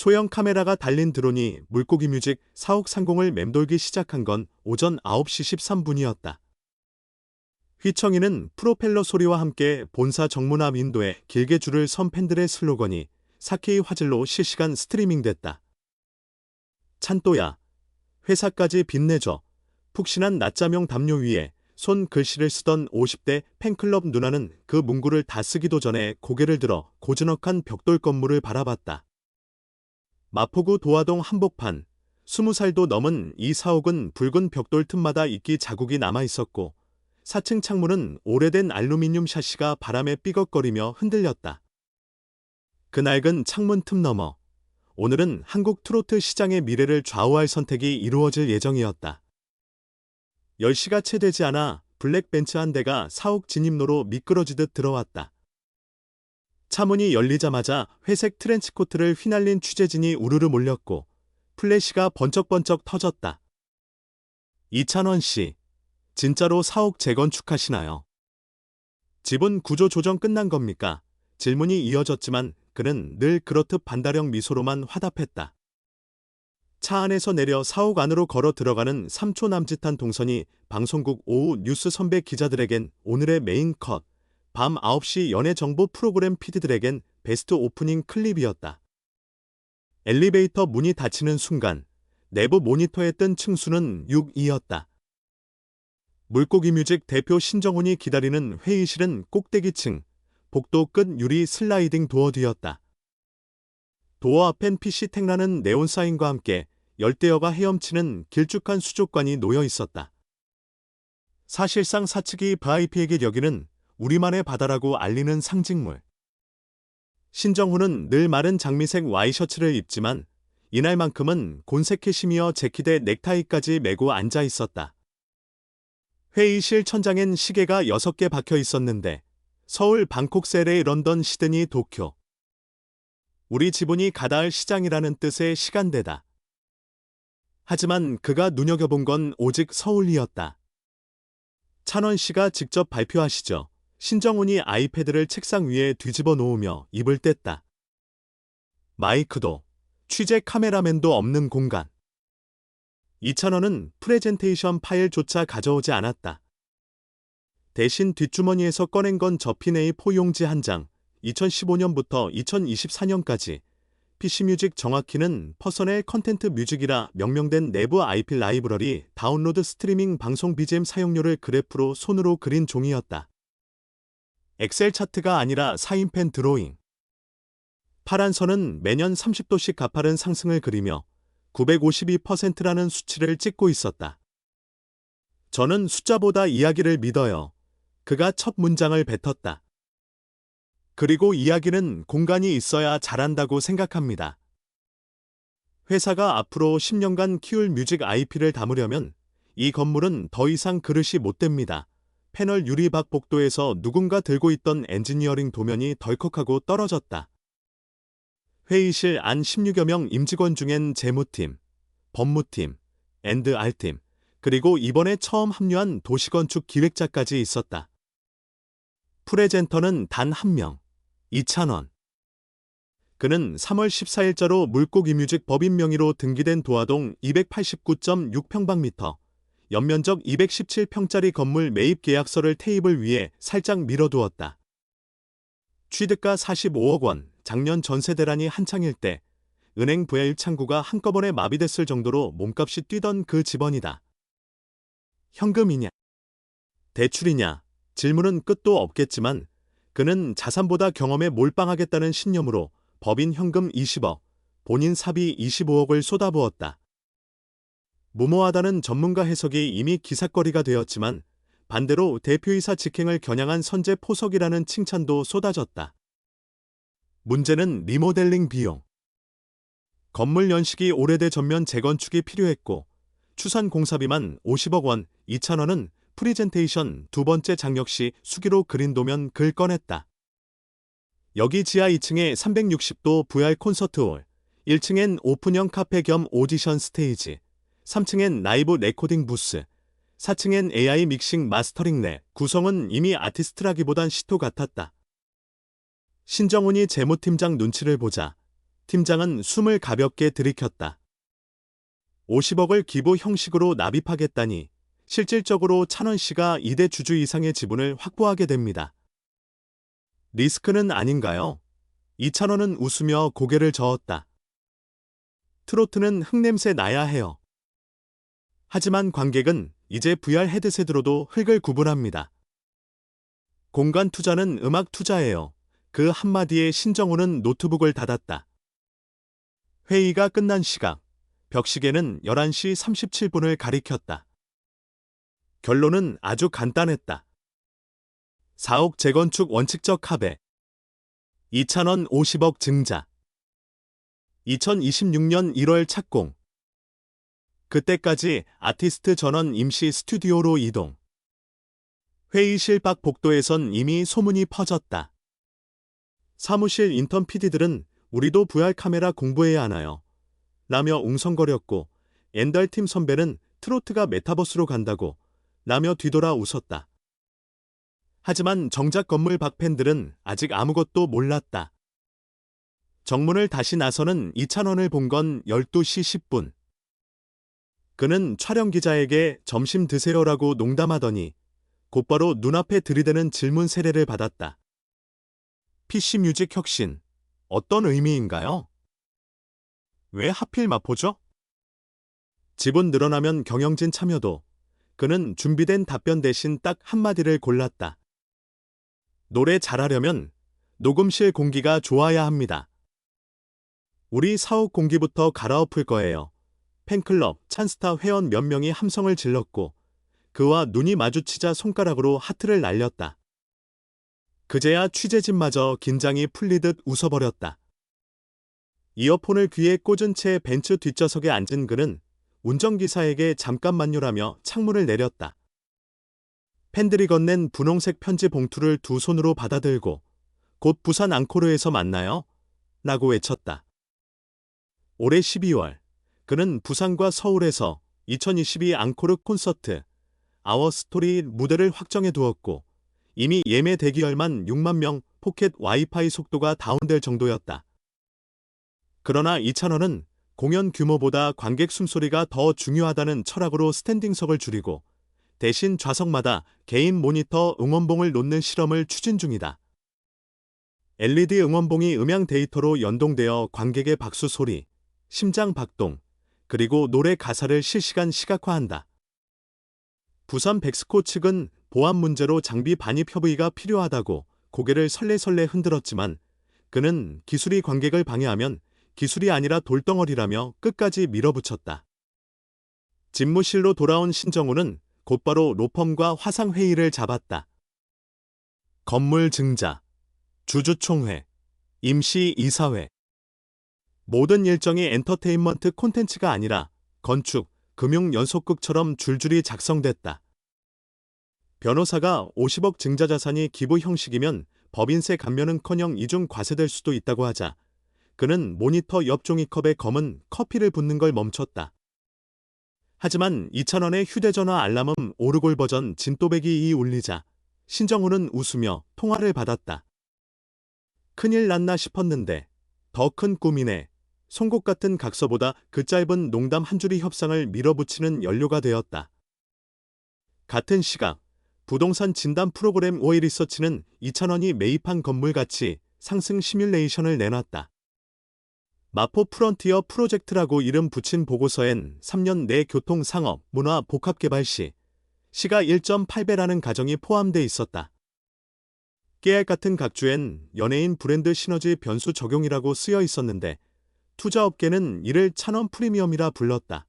소형 카메라가 달린 드론이 물고기 뮤직 사옥 상공을 맴돌기 시작한 건 오전 9시 13분이었다. 휘청이는 프로펠러 소리와 함께 본사 정문 앞 인도에 길게 줄을 선 팬들의 슬로건이 4K 화질로 실시간 스트리밍됐다. 찬또야. 회사까지 빛내줘. 푹신한 낮자명 담요 위에 손 글씨를 쓰던 50대 팬클럽 누나는 그 문구를 다 쓰기도 전에 고개를 들어 고즈넉한 벽돌 건물을 바라봤다. 마포구 도화동 한복판. 20살도 넘은 이 사옥은 붉은 벽돌 틈마다 이끼 자국이 남아 있었고 4층 창문은 오래된 알루미늄 샤시가 바람에 삐걱거리며 흔들렸다. 그 낡은 창문 틈 너머 오늘은 한국 트로트 시장의 미래를 좌우할 선택이 이루어질 예정이었다. 10시가 채 되지 않아 블랙벤츠 한 대가 사옥 진입로로 미끄러지듯 들어왔다. 차문이 열리자마자 회색 트렌치코트를 휘날린 취재진이 우르르 몰렸고 플래시가 번쩍번쩍 터졌다. 이찬원 씨, 진짜로 사옥 재건축하시나요? 집은 구조 조정 끝난 겁니까? 질문이 이어졌지만 그는 늘 그렇듯 반다령 미소로만 화답했다. 차 안에서 내려 사옥 안으로 걸어 들어가는 3초 남짓한 동선이 방송국 오후 뉴스 선배 기자들에겐 오늘의 메인 컷, 밤 9시 연예 정보 프로그램 PD들에겐 베스트 오프닝 클립이었다. 엘리베이터 문이 닫히는 순간 내부 모니터에 뜬 층수는 6이었다. 물고기 뮤직 대표 신정훈이 기다리는 회의실은 꼭대기층, 복도 끝 유리 슬라이딩 도어 뒤였다. 도어 앞엔 PC 택라는 네온 사인과 함께 열대어가 헤엄치는 길쭉한 수족관이 놓여 있었다. 사실상 사측이 VIP에게 여기는 우리만의 바다라고 알리는 상징물. 신정훈은 늘 마른 장미색 와이셔츠를 입지만 이날만큼은 곤색 캐시미어 재킷에 넥타이까지 메고 앉아 있었다. 회의실 천장엔 시계가 6개 박혀 있었는데 서울 방콕 세레 런던 시드니 도쿄 우리 지분이 가다할 시장이라는 뜻의 시간대다. 하지만 그가 눈여겨본 건 오직 서울이었다. 찬원 씨가 직접 발표하시죠. 신정훈이 아이패드를 책상 위에 뒤집어 놓으며 입을 뗐다. 마이크도 취재 카메라맨도 없는 공간. 이찬원은 프레젠테이션 파일조차 가져오지 않았다. 대신 뒷주머니에서 꺼낸 건 저피네의 포용지 한 장, 2015년부터 2024년까지 PC뮤직 정확히는 퍼서널 컨텐트 뮤직이라 명명된 내부 IP 라이브러리 다운로드 스트리밍 방송 BGM 사용료를 그래프로 손으로 그린 종이었다. 엑셀 차트가 아니라 사인펜 드로잉. 파란 선은 매년 30도씩 가파른 상승을 그리며 952%라는 수치를 찍고 있었다. 저는 숫자보다 이야기를 믿어요. 그가 첫 문장을 뱉었다. 그리고 이야기는 공간이 있어야 잘한다고 생각합니다. 회사가 앞으로 10년간 키울 뮤직 IP를 담으려면 이 건물은 더 이상 그릇이 못 됩니다. 패널 유리박 복도에서 누군가 들고 있던 엔지니어링 도면이 덜컥하고 떨어졌다. 회의실 안 16여 명 임직원 중엔 재무팀, 법무팀, 앤드 R팀, 그리고 이번에 처음 합류한 도시건축 기획자까지 있었다. 프레젠터는 단 한 명, 이찬원. 그는 3월 14일자로 물고기 뮤직 법인 명의로 등기된 도화동 289.6평방미터, 연면적 217평짜리 건물 매입 계약서를 테이블 위에 살짝 밀어두었다. 취득가 45억 원, 작년 전세 대란이 한창일 때 은행 부야 창구가 한꺼번에 마비됐을 정도로 몸값이 뛰던 그 집원이다. 현금이냐? 대출이냐? 질문은 끝도 없겠지만 그는 자산보다 경험에 몰빵하겠다는 신념으로 법인 현금 20억, 본인 사비 25억을 쏟아부었다. 무모하다는 전문가 해석이 이미 기사거리가 되었지만 반대로 대표이사 직행을 겨냥한 선제 포석이라는 칭찬도 쏟아졌다. 문제는 리모델링 비용. 건물 연식이 오래돼 전면 재건축이 필요했고 추산 공사비만 50억 원, 2천 원은 프리젠테이션 두 번째 장 역시 수기로 그린 도면 글 꺼냈다. 여기 지하 2층에 360도 VR 콘서트홀, 1층엔 오픈형 카페 겸 오디션 스테이지, 3층엔 라이브 레코딩 부스, 4층엔 AI 믹싱 마스터링 랩, 구성은 이미 아티스트라기보단 시토 같았다. 신정훈이 재무팀장 눈치를 보자 팀장은 숨을 가볍게 들이켰다. 50억을 기부 형식으로 납입하겠다니 실질적으로 찬원 씨가 이대 주주 이상의 지분을 확보하게 됩니다. 리스크는 아닌가요? 이찬원은 웃으며 고개를 저었다. 트로트는 흙냄새 나야 해요. 하지만 관객은 이제 VR 헤드셋으로도 흙을 구분합니다. 공간 투자는 음악 투자예요. 그 한마디에 신정우는 노트북을 닫았다. 회의가 끝난 시각, 벽시계는 11시 37분을 가리켰다. 결론은 아주 간단했다. 4억 재건축 원칙적 합의. 2천원 50억 증자. 2026년 1월 착공. 그때까지 아티스트 전원 임시 스튜디오로 이동. 회의실 밖 복도에선 이미 소문이 퍼졌다. 사무실 인턴 PD들은 우리도 VR 카메라 공부해야 하나요? 라며 웅성거렸고 엔달팀 선배는 트로트가 메타버스로 간다고 라며 뒤돌아 웃었다. 하지만 정작 건물 밖 팬들은 아직 아무것도 몰랐다. 정문을 다시 나서는 이찬원을 본 건 12시 10분. 그는 촬영 기자에게 점심 드세요라고 농담하더니 곧바로 눈앞에 들이대는 질문 세례를 받았다. PC 뮤직 혁신, 어떤 의미인가요? 왜 하필 마포죠? 지분 늘어나면 경영진 참여도 그는 준비된 답변 대신 딱 한마디를 골랐다. 노래 잘하려면 녹음실 공기가 좋아야 합니다. 우리 사옥 공기부터 갈아엎을 거예요. 팬클럽, 찬스타 회원 몇 명이 함성을 질렀고 그와 눈이 마주치자 손가락으로 하트를 날렸다. 그제야 취재진마저 긴장이 풀리듯 웃어버렸다. 이어폰을 귀에 꽂은 채 벤츠 뒷좌석에 앉은 그는 운전기사에게 잠깐만요라며 창문을 내렸다. 팬들이 건넨 분홍색 편지 봉투를 두 손으로 받아들고 곧 부산 앙코르에서 만나요? 라고 외쳤다. 올해 12월 그는 부산과 서울에서 2022 앙코르 콘서트 아워 스토리 무대를 확정해 두었고 이미 예매 대기열만 6만 명 포켓 와이파이 속도가 다운될 정도였다. 그러나 이찬원은 공연 규모보다 관객 숨소리가 더 중요하다는 철학으로 스탠딩석을 줄이고 대신 좌석마다 개인 모니터 응원봉을 놓는 실험을 추진 중이다. LED 응원봉이 음향 데이터로 연동되어 관객의 박수 소리, 심장 박동, 그리고 노래 가사를 실시간 시각화한다. 부산 백스코 측은 보안 문제로 장비 반입 협의가 필요하다고 고개를 설레설레 흔들었지만 그는 기술이 관객을 방해하면 기술이 아니라 돌덩어리라며 끝까지 밀어붙였다. 집무실로 돌아온 신정우는 곧바로 로펌과 화상회의를 잡았다. 건물 증자, 주주총회, 임시 이사회. 모든 일정이 엔터테인먼트 콘텐츠가 아니라 건축, 금융 연속극처럼 줄줄이 작성됐다. 변호사가 50억 증자 자산이 기부 형식이면 법인세 감면은커녕 이중 과세될 수도 있다고 하자 그는 모니터 옆 종이컵에 검은 커피를 붓는 걸 멈췄다. 하지만 2,000원의 휴대전화 알람음 오르골 버전 진또배기 이 울리자 신정우는 웃으며 통화를 받았다. 큰일 났나 싶었는데 더 큰 꿈이네. 송곳 같은 각서보다 그 짧은 농담 한 줄이 협상을 밀어붙이는 연료가 되었다. 같은 시각 부동산 진단 프로그램 오이 리서치는 2,000원이 매입한 건물 가치 상승 시뮬레이션을 내놨다. 마포 프런티어 프로젝트라고 이름 붙인 보고서엔 3년 내 교통, 상업, 문화, 복합 개발 시 시가 1.8배라는 가정이 포함돼 있었다. 깨알 같은 각주엔 연예인 브랜드 시너지 변수 적용이라고 쓰여 있었는데 투자업계는 이를 찬원 프리미엄이라 불렀다.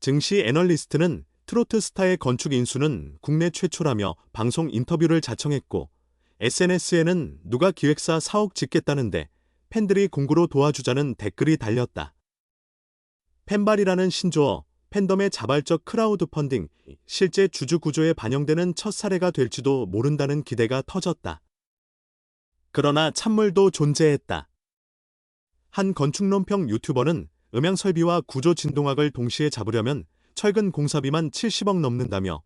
증시 애널리스트는 트로트 스타의 건축 인수는 국내 최초라며 방송 인터뷰를 자청했고 SNS에는 누가 기획사 사옥 짓겠다는데 팬들이 공구로 도와주자는 댓글이 달렸다. 팬발이라는 신조어, 팬덤의 자발적 크라우드 펀딩, 실제 주주 구조에 반영되는 첫 사례가 될지도 모른다는 기대가 터졌다. 그러나 찬물도 존재했다. 한 건축논평 유튜버는 음향 설비와 구조 진동학을 동시에 잡으려면 철근 공사비만 70억 넘는다며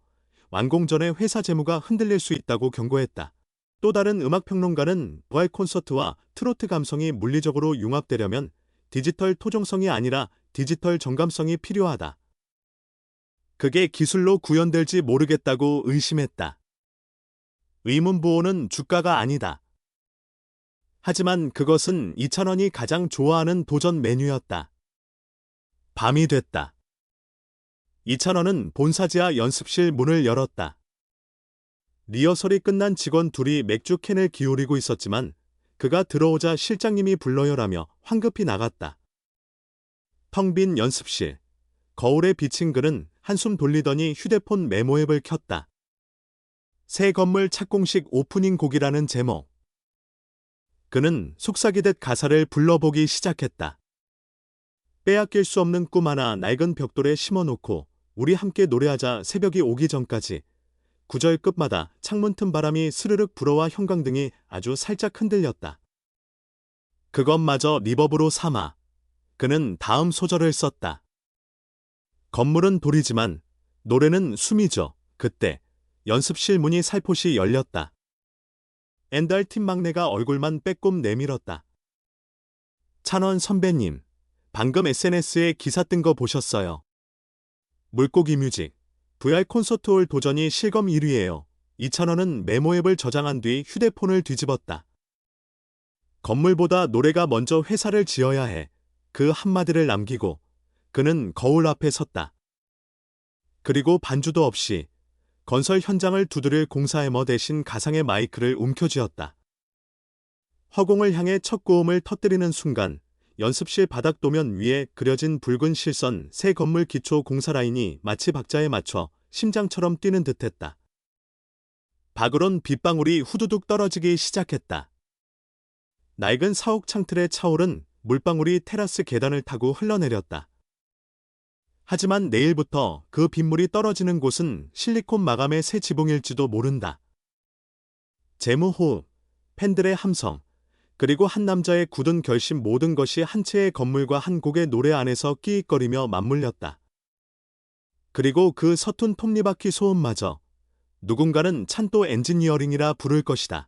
완공 전에 회사 재무가 흔들릴 수 있다고 경고했다. 또 다른 음악평론가는 부활 콘서트와 트로트 감성이 물리적으로 융합되려면 디지털 토종성이 아니라 디지털 정감성이 필요하다. 그게 기술로 구현될지 모르겠다고 의심했다. 의문부호는 주가가 아니다. 하지만 그것은 이찬원이 가장 좋아하는 도전 메뉴였다. 밤이 됐다. 이찬원은 본사지하 연습실 문을 열었다. 리허설이 끝난 직원 둘이 맥주 캔을 기울이고 있었지만 그가 들어오자 실장님이 불러요라며 황급히 나갔다. 텅 빈 연습실. 거울에 비친 그는 한숨 돌리더니 휴대폰 메모 앱을 켰다. 새 건물 착공식 오프닝 곡이라는 제목. 그는 속삭이듯 가사를 불러보기 시작했다. 빼앗길 수 없는 꿈 하나 낡은 벽돌에 심어놓고 우리 함께 노래하자 새벽이 오기 전까지 구절 끝마다 창문 틈 바람이 스르륵 불어와 형광등이 아주 살짝 흔들렸다. 그것마저 리버브로 삼아 그는 다음 소절을 썼다. 건물은 돌이지만 노래는 숨이죠. 그때 연습실 문이 살포시 열렸다. 엔달 팀 막내가 얼굴만 빼꼼 내밀었다. 찬원 선배님, 방금 SNS에 기사 뜬 거 보셨어요. 물고기 뮤직, VR 콘서트홀 도전이 실검 1위예요. 이찬원은 메모 앱을 저장한 뒤 휴대폰을 뒤집었다. 건물보다 노래가 먼저 회사를 지어야 해. 그 한마디를 남기고 그는 거울 앞에 섰다. 그리고 반주도 없이 건설 현장을 두드릴 공사해머 대신 가상의 마이크를 움켜쥐었다. 허공을 향해 첫 고음을 터뜨리는 순간 연습실 바닥 도면 위에 그려진 붉은 실선 새 건물 기초 공사 라인이 마치 박자에 맞춰 심장처럼 뛰는 듯했다. 박으론 빗방울이 후두둑 떨어지기 시작했다. 낡은 사옥 창틀에 차오른 물방울이 테라스 계단을 타고 흘러내렸다. 하지만 내일부터 그 빗물이 떨어지는 곳은 실리콘 마감의 새 지붕일지도 모른다. 재무호흡, 팬들의 함성, 그리고 한 남자의 굳은 결심 모든 것이 한 채의 건물과 한 곡의 노래 안에서 끼익거리며 맞물렸다. 그리고 그 서툰 톱니바퀴 소음마저 누군가는 찬또 엔지니어링이라 부를 것이다.